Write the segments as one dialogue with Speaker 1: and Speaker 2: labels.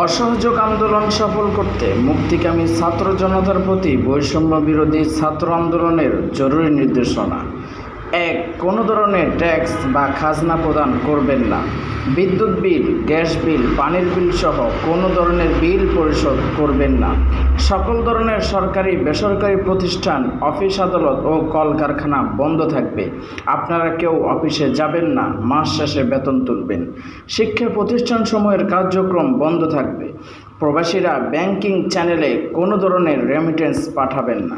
Speaker 1: অসহযোগ আন্দোলন সফল করতে মুক্তিকামী ছাত্র জনতার প্রতি বৈষম্য বিরোধী ছাত্র আন্দোলনের জরুরি নির্দেশনা। এক, কোনো ধরনের ট্যাক্স বা খাজনা প্রদান করবেন না। বিদ্যুৎ বিল, গ্যাস বিল, পানির বিল সহ কোনো ধরনের বিল পরিশোধ করবেন না। সকল ধরনের সরকারি, বেসরকারি প্রতিষ্ঠান, অফিস আদালত ও কলকারখানা বন্ধ থাকবে। আপনারা কেউ অফিসে যাবেন না, মাস শেষে বেতন তুলবেন। শিক্ষা প্রতিষ্ঠানসমূহের কার্যক্রম বন্ধ থাকবে। প্রবাসীরা ব্যাংকিং চ্যানেলে কোনো ধরনের রেমিটেন্স পাঠাবেন না।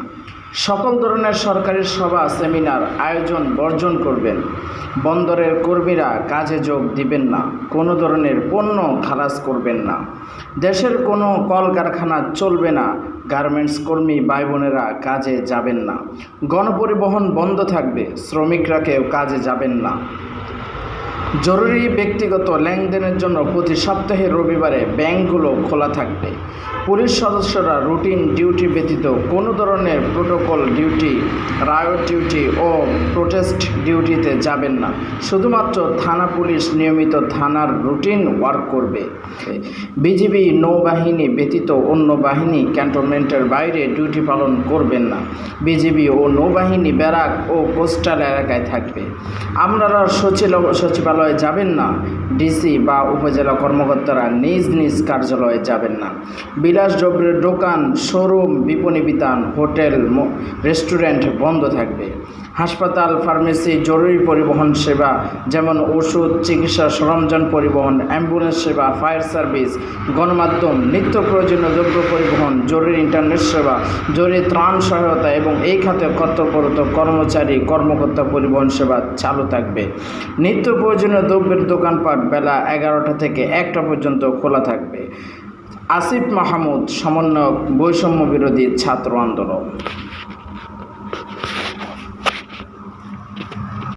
Speaker 1: সকল ধরনের সরকারি সভা সেমিনার আয়োজন বর্জন করবেন। বন্দরের কর্মীরা কাজে যোগ দিবেন না। কোনো ধরনের পণ্য খালাস করবেন না। দেশের কোনো কলকারখানা চলবে না। গার্মেন্টস কর্মী ভাই বোনেরা কাজে যাবেন না। গণপরিবহন বন্ধ থাকবে। শ্রমিকরা কেউ কাজে যাবেন না। জরুরি ব্যক্তিগত লেনদেনের জন্য প্রতি সপ্তাহে রবিবারে ব্যাংকগুলো খোলা থাকবে। পুলিশ সদস্যরা রুটিন ডিউটি ব্যতীত কোনো ধরনের প্রোটোকল ডিউটি রায়ট ডিউটি ও প্রোটেস্ট ডিউটিতে যাবেন না। শুধুমাত্র থানা পুলিশ নিয়মিত থানার রুটিন ওয়ার্ক করবে। বিজিবি নৌবাহিনী ব্যতীত অন্য বাহিনী ক্যান্টনমেন্টের বাইরে ডিউটি পালন করবেন না। বিজিবি ও নৌবাহিনী ব্যারাক ও কোস্টাল এলাকায় থাকবে। আপনারা সচিল সচিবালয়ে যাবেন না। ডিসি বা উপজেলা কর্মকর্তারা নিজ নিজ কার্যালয়ে যাবেন না। বিলাসদ্রব্যের দোকান, শোরুম, বিপণী বিতান, হোটেল রেস্টুরেন্ট বন্ধ থাকবে। হাসপাতাল, ফার্মেসি, জরুরি পরিবহন সেবা, যেমন ওষুধ, চিকিৎসা, সরঞ্জাম পরিবহন, অ্যাম্বুলেন্স সেবা, ফায়ার সার্ভিস, গণমাধ্যম, নিত্য প্রয়োজনীয় দ্রব্য পরিবহন, জরুরি ইন্টারনেট সেবা, জরুরি ত্রাণ সহায়তা এবং এই খাতে কর্তব্যরত কর্মচারী, কর্মকর্তা পরিবহন সেবা চালু থাকবে। নিত্য প্রয়োজনীয় দ্রব্যের দোকানপাট বেলা এগারোটা থেকে একটা পর্যন্ত খোলা থাকবে। আসিফ মাহমুদ, সমন্বয়ক, বৈষম্য বিরোধী ছাত্র আন্দোলন।